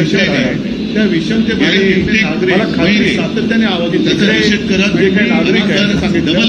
गेल्याशिवाय राहणार नाही. त्या विषमतेमध्ये मला खात्री सातत्याने आवाज येतो. त्याचा निषेध करत जे काही नागरिक आहेत सांगितलं डबल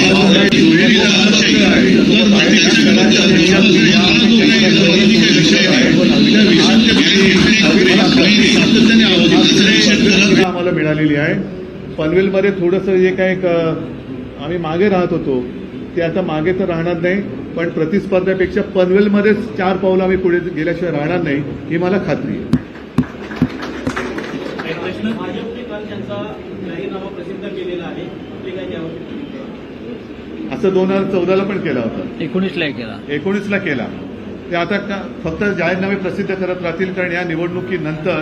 मिळालेली आहे. पनवेलमध्ये थोडंसं जे काही क- आम्ही मागे राहत होतो ते आता मागे तर राहणार नाही पण प्रतिस्पर्ध्यापेक्षा पनवेलमध्येच चार पावलं आम्ही पुढे गेल्याशिवाय राहणार नाही ही मला खात्री आहे. काय असं दोन हजार चौदाला पण केला होता. एकोणीसला एक केला. एकोणीसला केला. ते आता का फक्त जाहीरनामे प्रसिद्ध करत राहतील कारण या निवडणुकीनंतर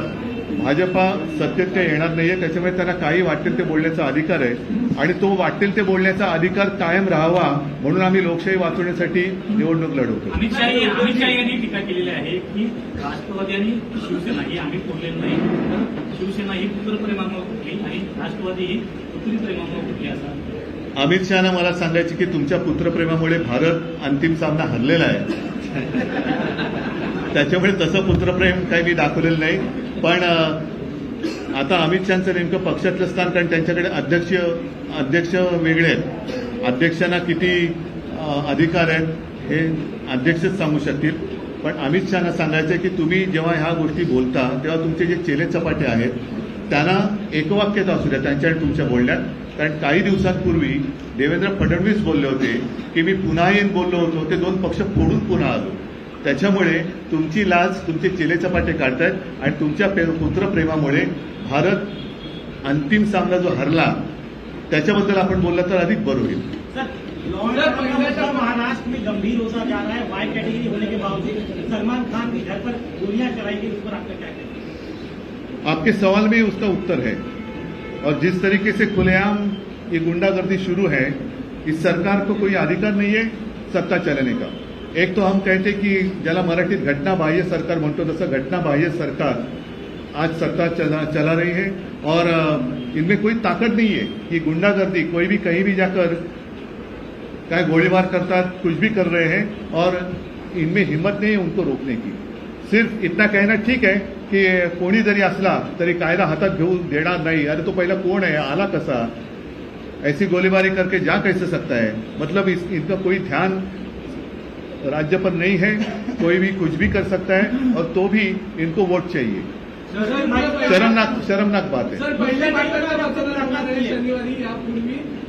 भाजपा सत्तेत येणार नाहीये त्याच्यामुळे त्यांना काही वाटेल ते बोलण्याचा अधिकार आहे. आणि तो वाटेल ते बोलण्याचा अधिकार कायम राहावा म्हणून आम्ही लोकशाही वाचवण्यासाठी निवडणूक लढवतो. अमित शाह अमित शाह यांनी टीका केलेली आहे की राष्ट्रवादी आणि शिवसेना ही आम्ही फोडलेली नाही. तर शिवसेना ही पुत्रप्रेमामुळे फुटली आणि राष्ट्रवादी ही पुत्रीप्रेमामुळे फुटली असं अमित शहाना मला सांगायचे की तुमच्या पुत्रप्रेमामुळे भारत अंतिम सामना हरलेला आहे. त्याच्यामुळे तसं पुत्रप्रेम काही मी दाखवलेलं नाही. पण आता अमित शहाचं नेमकं पक्षातलं स्थान कारण त्यांच्याकडे अध्यक्ष अध्यक्ष वेगळे आहेत. अध्यक्षांना किती अधिकार आहेत हे अध्यक्षच सांगू शकतील. पण अमित शहाना सांगायचं आहे की तुम्ही जेव्हा ह्या गोष्टी बोलता तेव्हा तुमचे जे चेले चपाटे आहेत त्यांना एकवाक्यता असू द्या त्यांच्या आणि तुमच्या बोलण्यात. कारण काही दिवसांपूर्वी देवेंद्र फडणवीस बोलले होते की मी पुन्हा येईन बोललो होतो ते दोन पक्ष फोडून पुन्हा आलो. त्याच्यामुळे तुमची लाज तुमचे चेले चपाटे काढतायत आणि तुमच्या पे- पुत्रप्रेमामुळे भारत अंतिम सामना जो हरला त्याच्याबद्दल आपण बोललं तर अधिक बरं होईल. सर लॉ एंड ऑर्डर का मुद्दा महाराष्ट्र में गंभीर होता जा रहा है वाई कैटेगरी होने के बावजूद सलमान खान के घर पर गोलियां चलाई गई उस पर आपका क्या कहना आपके सवाल में उसका उत्तर है। और जिस तरीके से खुलेआम ये गुंडागर्दी शुरू है इस सरकार को कोई अधिकार नहीं है सत्ता चलाने का। एक तो हम कहते कि ज्याला मराठीत घटनाबाह्य सरकार म्हणतो तसं घटनाबाह्य सरकार आज सत्ता चला चला रही है और इनमें कोई ताकत नहीं है ये गुंडागर्दी कोई भी कहीं भी जाकर काय गोलीबार करता कुछ भी कर रहे हैं और इनमें हिम्मत नहीं है उनको रोकने की। सिर्फ़ इतना कहना ठीक है की कोणी जरी असला तरी कायदा हातात घेऊ देणार नाही. अरे तो पहिला कोण आहे? आला कसा? ऐसी गोलीबारी करके जा कैसे सकता है? मतलब इस, इनका कोई ध्यान राज्य पर नहीं है कोई भी कुछ भी कर सकता है और तो भी इनको वोट चाहिए शर्मनाक शर्मनाक बात है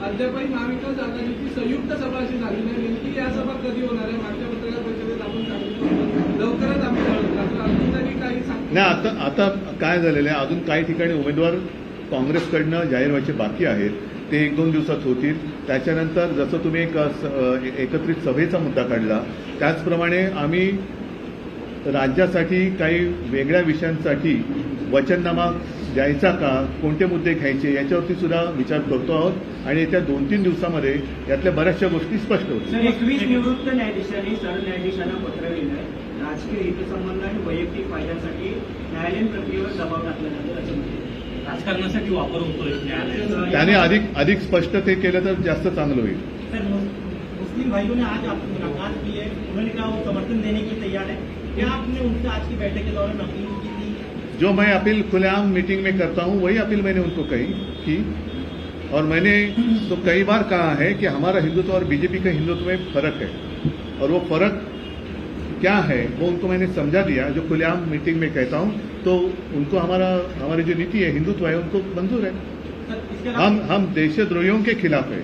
अद्यापही महाविकास आघाडीची संयुक्त सभा अशी झाली नाही नेमकी या सभा कधी होणार आहे मागच्या पत्रकार परिषदेत आपण सांगितलं होतं. लवकरच आम्ही कळवू. मात्र अजून तरी काही सांग नाही आता आता काय झालेलं आहे अजून काही ठिकाणी उमेदवार काँग्रेसकडनं जाहीर व्हायचे बाकी आहेत ते एक दोन दिवसात होतील. त्याच्यानंतर जसं तुम्ही एक एकत्रित सभेचा मुद्दा काढला त्याचप्रमाणे आम्ही राज्यासाठी काही वेगळ्या विषयांसाठी वचननामा द्यायचा का कोणते मुद्दे घ्यायचे याच्यावरती सुद्धा विचार करतो आहोत. आणि येत्या दोन तीन दिवसामध्ये यातल्या बऱ्याचशा गोष्टी स्पष्ट होतील. एकवीस निवृत्त न्यायाधीशांनी सरन्यायाधीशांना पत्र लिहिलंय. राजकीय हितसंबंध आणि वैयक्तिक फायद्यांसाठी न्यायालयीन प्रक्रियेवर दबाव टाकला जातो असं म्हणते राजकारणासाठी वापर होतोय. न्यायालयाचा त्याने अधिक अधिक स्पष्ट ते केलं तर जास्त चांगलं होईल. सर मुस्लिम भाइयों ने आज आपकी मुलाकात की है उन्होंने कहा वो समर्थन देने के लिए तैयार है. क्या आपने उनसे आज की बैठक के दौरान अपील की थी? जो मैं अपील खुलेआम मीटिंग में करता हूँ वही अपील मैंने उनको कही की और मैंने तो कई बार कहा है कि हमारा हिंदुत्व और बीजेपी का हिंदुत्व में फ़र्क है। और वो फ़र्क क्या है वो उनको मैंने समझा दिया जो खुलेआम मीटिंग में कहता हूँ। तो उनको हमारा हमारी जो नीति है हिंदुत्व है उनको मंजूर है। हम हम देशद्रोहियों के खिलाफ है।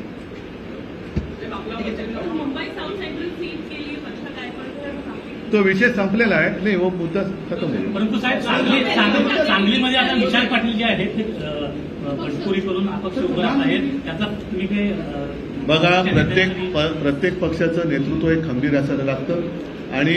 तो विषय संपलेला आहे नाही वो मुद्दा खतम होईल परंतु साहेब सांगली सांगली- सांगलीमध्ये आता विशाल पाटील जे आहेत बंडखोरी करून अपक्ष उभे राहत आहेत. त्याचा तुम्ही काही बघा प्रत्येक प्रत्येक पक्षाचं नेतृत्व हे खंबीर असायला लागतं. आणि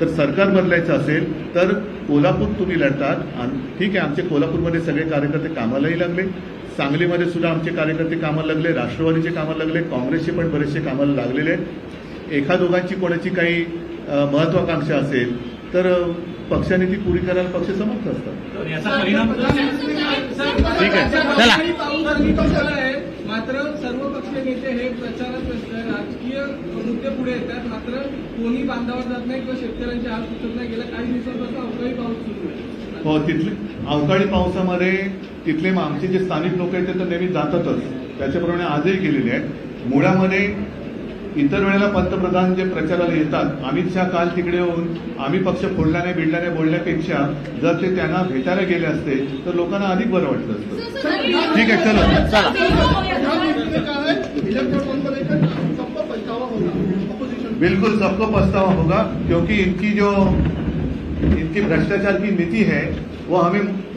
तर सरकार बदलायचं असेल तर कोल्हापूर तुम्ही लढतात आणि ठीक आहे आमचे कोल्हापूरमध्ये सगळे कार्यकर्ते कामालाही लागले सांगलीमध्ये सुद्धा आमचे कार्यकर्ते कामाला लागले राष्ट्रवादीचे कामाला लागले काँग्रेसचे पण बरेचसे कामाला लागलेले आहेत एका दोघांची कोणाची काही महत्वाकांक्षा असेल तर पक्षाने ती पुरी करायला पक्ष समर्थ असतात तर याचा परिणाम ठीक आहे. मात्र सर्व पक्षीय नेते हे प्रचारात. राजकीय पुढे येतात मात्र कोणी बांधावर जात नाही किंवा शेतकऱ्यांचे हात सुटत नाही गेल्या काही दिवसांपासून अवकाळी पाऊस सुरू आहे हो तिथले अवकाळी पावसामध्ये तिथले आमचे जे स्थानिक लोक आहेत ते तर नेहमी जातातच त्याच्याप्रमाणे आजही गेलेले आहेत मुळामध्ये इतर वेळेला पंतप्रधान जे प्रचाराला येतात अमित शहा काल तिकडे येऊन आम्ही पक्ष फोडला नाही बिडला नाही बोलण्यापेक्षा जर ते त्यांना भेटायला गेले असते तर लोकांना अधिक बरं वाटलं असतं ठीक आहे चलो चला बिल्कुल सबको पछतावा होगा क्योंकि इनकी जो इनकी भ्रष्टाचार की नीति है वो हमें